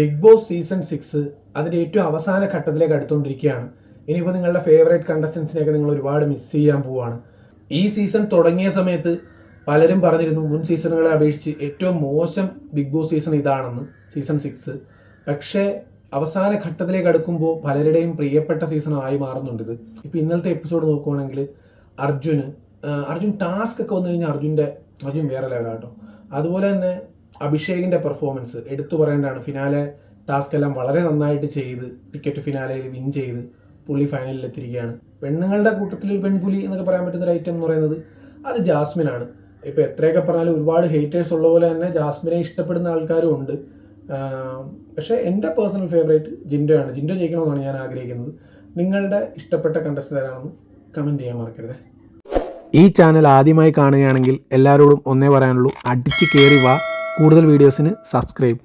Big Boss season six അതിന്റെ ഏറ്റവും അവസാന ഘട്ടത്തിലേക്ക് അടുത്തുകൊണ്ടിരിക്കുകയാണ്. ഇനിയിപ്പോൾ നിങ്ങളുടെ ഫേവറേറ്റ് കണ്ടസ്റ്റൻസിനെയൊക്കെ നിങ്ങൾ ഒരുപാട് മിസ് ചെയ്യാൻ പോവുകയാണ്. ഈ സീസൺ തുടങ്ങിയ സമയത്ത് പലരും പറഞ്ഞിരുന്നു മുൻ സീസണുകളെ അപേക്ഷിച്ച് ഏറ്റവും മോശം ബിഗ് ബോസ് സീസൺ ഇതാണെന്ന് സീസൺ സിക്സ് പക്ഷേ അവസാന ഘട്ടത്തിലേക്ക് അടുക്കുമ്പോൾ പലരുടെയും പ്രിയപ്പെട്ട സീസൺ ആയി മാറുന്നുണ്ട് ഇത്. ഇപ്പോൾ ഇന്നലത്തെ എപ്പിസോഡ് നോക്കുവാണെങ്കിൽ അർജുന് അർജുൻ ടാസ്ക് ഒക്കെ വന്നു കഴിഞ്ഞാൽ അർജുന്റെ അർജുൻ വേറെ ലെവലാട്ടോ അതുപോലെ തന്നെ അഭിഷേകിന്റെ പെർഫോമൻസ് എടുത്തു പറയേണ്ടതാണ്. ഫിനാലെ ടാസ്ക് എല്ലാം വളരെ നന്നായിട്ട് ചെയ്ത് ടിക്കറ്റ് ഫിനാലയിൽ വിൻ ചെയ്ത് പുള്ളി ഫൈനലിൽ എത്തിയിരിക്കുകയാണ്. പെണ്ണുങ്ങളുടെ കൂട്ടത്തിൽ ഒരു പെൺപുലി എന്നൊക്കെ പറയാൻ പറ്റുന്ന ഒരു ഐറ്റം എന്ന് പറയുന്നത് അത് ജാസ്മിനാണ്. ഇപ്പോൾ എത്രയൊക്കെ പറഞ്ഞാലും ഒരുപാട് ഹേറ്റേഴ്സ് ഉള്ള പോലെ തന്നെ ജാസ്മിനെ ഇഷ്ടപ്പെടുന്ന ആൾക്കാരും ഉണ്ട്. പക്ഷേ എന്റെ പേഴ്സണൽ ഫേവറേറ്റ് ജിൻഡോയാണ്. ജിൻഡോ ജയിക്കണമെന്നാണ് ഞാൻ ആഗ്രഹിക്കുന്നത്. നിങ്ങളുടെ ഇഷ്ടപ്പെട്ട കണ്ടസ്റ്റന്റ് ആരാണെന്ന് കമന്റ് ചെയ്യാൻ മറക്കരുത്. ഈ ചാനൽ ആദ്യമായി കാണുകയാണെങ്കിൽ എല്ലാവരോടും ഒന്നേ പറയാനുള്ളൂ. അടിച്ച് കയറി വാ. കൂടുതൽ വീഡിയോസിന് സബ്സ്ക്രൈബ്.